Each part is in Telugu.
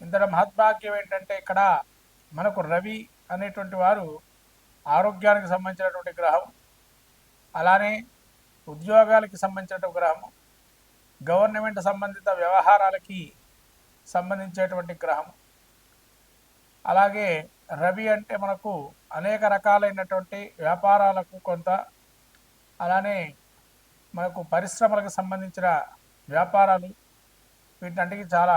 ఇంతటి మహద్భాగ్యం ఏంటంటే ఇక్కడ మనకు రవి అనేటువంటి వారు ఆరోగ్యానికి సంబంధించినటువంటి గ్రహం అలానే ఉద్యోగాలకి సంబంధించినటువంటి గ్రహం గవర్నమెంట్ సంబంధిత వ్యవహారాలకి సంబంధించేటువంటి గ్రహం అలాగే రవి అంటే మనకు అనేక రకాలైనటువంటి వ్యాపారాలకు కొంత అలానే మనకు పరిశ్రమలకు సంబంధించిన వ్యాపారాలు వీటన్నిటికీ చాలా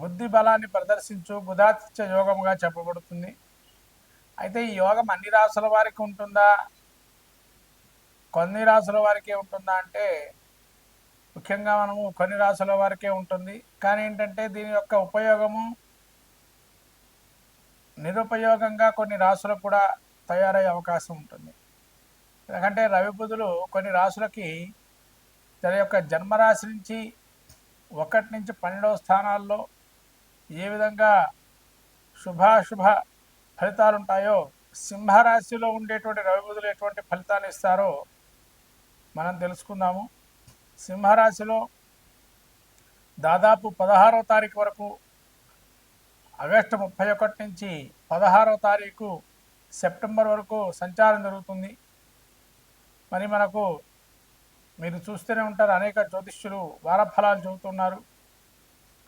బుద్ధి బలాన్ని ప్రదర్శించు బుధాతిత్య యోగముగా చెప్పబడుతుంది. అయితే ఈ యోగం అన్ని రాసుల వారికి ఉంటుందా? కొన్ని రాసుల వారికే ఉంటుందా అంటే ముఖ్యంగా మనము కొన్ని రాసుల వారికే ఉంటుంది. కానీ ఏంటంటే దీని యొక్క ఉపయోగము నిరుపయోగంగా కొన్ని రాసులకు కూడా తయారయ్యే అవకాశం ఉంటుంది. ఎందుకంటే రవి బుధులు కొన్ని రాసులకి తన యొక్క జన్మరాశి నుంచి ఒకటి నుంచి పన్నెండవ స్థానాల్లో ఏ విధంగా శుభాశుభ ఫలితాలు ఉంటాయో సింహరాశిలో ఉండేటువంటి రవి బుధులు ఎటువంటి ఫలితాలు ఇస్తారో మనం తెలుసుకుందాము. సింహరాశిలో దాదాపు పదహారవ తారీఖు వరకు ఆగస్టు ముప్పై ఒకటి నుంచి పదహారవ తారీఖు సెప్టెంబర్ వరకు సంచారం జరుగుతుంది. మరి మనకు మీరు చూస్తూనే ఉంటారు అనేక జ్యోతిష్యులు వారఫలాలు చెబుతున్నారు.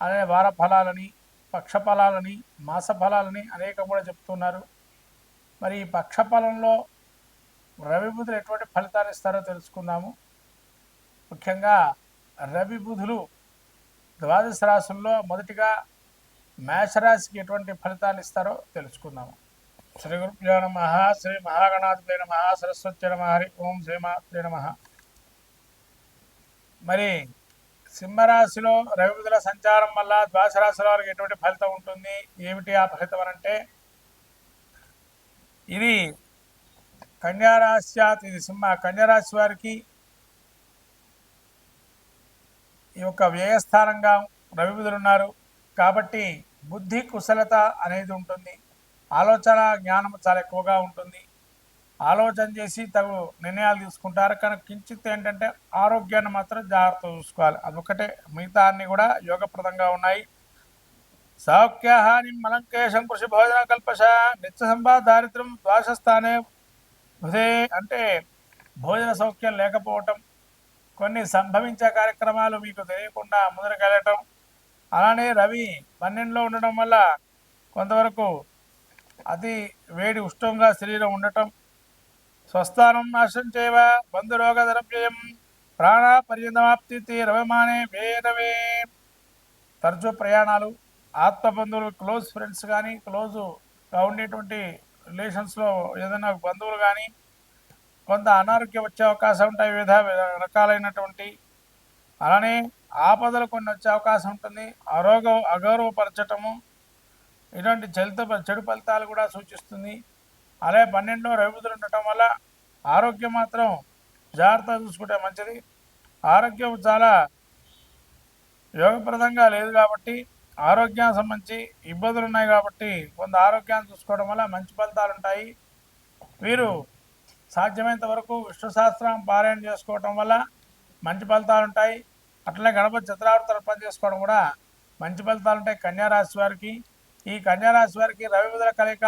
అనే వారఫలాలని పక్షఫలాలని మాస ఫలాలని అనేకం కూడా చెప్తున్నారు. మరి ఈ పక్షఫలంలో రవి బుధులు ఎటువంటి ఫలితాలు ఇస్తారో తెలుసుకుందాము. ముఖ్యంగా రవి బుధులు ద్వాదశ రాశుల్లో మొదటిగా మేషరాశికి ఎటువంటి ఫలితాలు ఇస్తారో తెలుసుకుందాము. శ్రీ గురుభ్యో నమ శ్రీ మహాగణాధిపతి నమ సరస్వతి నమ హరి ఓం శ్రీమాత్రి నమ. మరి సింహరాశిలో రవిబుధుల సంచారం వల్ల ద్వాదశ వారికి ఎటువంటి ఫలితం ఉంటుంది? ఏమిటి ఆ ఫలితం అని అంటే ఇది కన్యారాశ్యాత్ ఇది సింహ కన్యారాశి వారికి ఈ యొక్క వ్యయస్థానంగా రవిబుధులు ఉన్నారు. కాబట్టి బుద్ధి కుశలత అనేది ఉంటుంది. ఆలోచన జ్ఞానం చాలా ఎక్కువగా ఉంటుంది. ఆలోచన చేసి తగు నిర్ణయాలు తీసుకుంటారు. కానీ కించిత్ ఏంటంటే ఆరోగ్యాన్ని మాత్రం జాగ్రత్త చూసుకోవాలి. అదొకటే మిగతా అన్ని కూడా యోగప్రదంగా ఉన్నాయి. సౌఖ్యహాని మలంకేశం కృషి భోజన కల్పశ నిత్య సంపా దారిద్ర్యం ద్వాసస్థానే హృదయ అంటే భోజన సౌఖ్యం లేకపోవటం కొన్ని సంభవించే కార్యక్రమాలు మీకు తెలియకుండా ముందరకెళ్ళటం అలానే రవి పన్నెండులో ఉండడం వల్ల కొంతవరకు అతి వేడి ఉష్ణంగా శరీరం ఉండటం స్వస్థానం నాశం చేయవ బంధురోగ ద్రవ్యం ప్రాణ పర్యంతమాప్తి రవమానే వేరవే తరచూ ప్రయాణాలు ఆత్మబంధువులు క్లోజ్ ఫ్రెండ్స్ కానీ క్లోజ్గా ఉండేటువంటి రిలేషన్స్లో ఏదైనా బంధువులు కానీ కొంత అనారోగ్యం వచ్చే అవకాశం ఉంటాయి వివిధ రకాలైనటువంటి. అలానే ఆపదలు కొన్ని వచ్చే అవకాశం ఉంటుంది. అరోగ అగౌరవపరచటము ఇటువంటి చెల్త చెడు ఫలితాలు కూడా సూచిస్తుంది. అలాగే పన్నెండులో రవిబుధులు ఉండటం వల్ల ఆరోగ్యం మాత్రం జాగ్రత్తగా చూసుకుంటే మంచిది. ఆరోగ్యం చాలా యోగప్రదంగా లేదు కాబట్టి ఆరోగ్యానికి సంబంధించి ఇబ్బందులు ఉన్నాయి కాబట్టి కొంత ఆరోగ్యాన్ని చూసుకోవడం వల్ల మంచి ఫలితాలు ఉంటాయి. వీరు సాధ్యమైనంత వరకు విష్ణుశాస్త్రం పారాయణ చేసుకోవటం వల్ల మంచి ఫలితాలు ఉంటాయి. అట్లనే గణపతి చిత్రావృతలు పని చేసుకోవడం కూడా మంచి ఫలితాలు ఉంటాయి. కన్యారాశి వారికి ఈ కన్యారాశి వారికి రవి విధుల కలయిక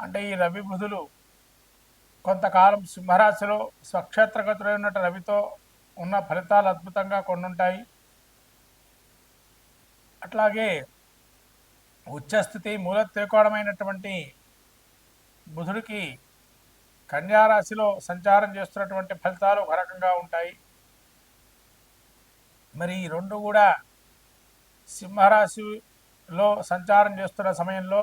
అంటే ఈ రవి బుధులు కొంతకాలం సింహరాశిలో స్వక్షేత్రగతుడైనట్టు రవితో ఉన్న ఫలితాలు అద్భుతంగా కొన్నుంటాయి. అట్లాగే ఉచ్చస్థితి మూల త్రికోణమైనటువంటి బుధుడికి కన్యారాశిలో సంచారం చేస్తున్నటువంటి ఫలితాలు ఒక రకంగా ఉంటాయి. మరి ఈ రెండు కూడా సింహరాశిలో సంచారం చేస్తున్న సమయంలో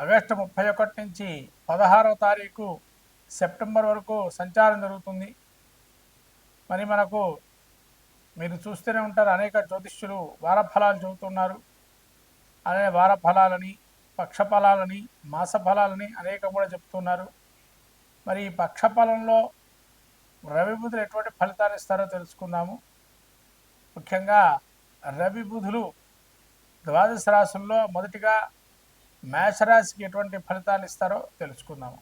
ఆగస్టు ముప్పై ఒకటి నుంచి పదహారవ తారీఖు సెప్టెంబర్ వరకు సంచారం జరుగుతుంది. మరి మనకు మీరు చూస్తూనే ఉంటారు అనేక జ్యోతిష్యులు వారఫలాలు చెబుతున్నారు అనే వారఫలాలని పక్షఫలాలని మాసఫలాలని అనేక కూడా చెప్తున్నారు. మరి ఈ పక్షఫలంలో రవి బుధులు ఎటువంటి ఫలితాలు ఇస్తారో తెలుసుకుందాము. ముఖ్యంగా రవి బుధులు ద్వాదశ రాశుల్లో మొదటిగా మేషరాశికి ఎటువంటి ఫలితాలు ఇస్తారో తెలుసుకుందాము.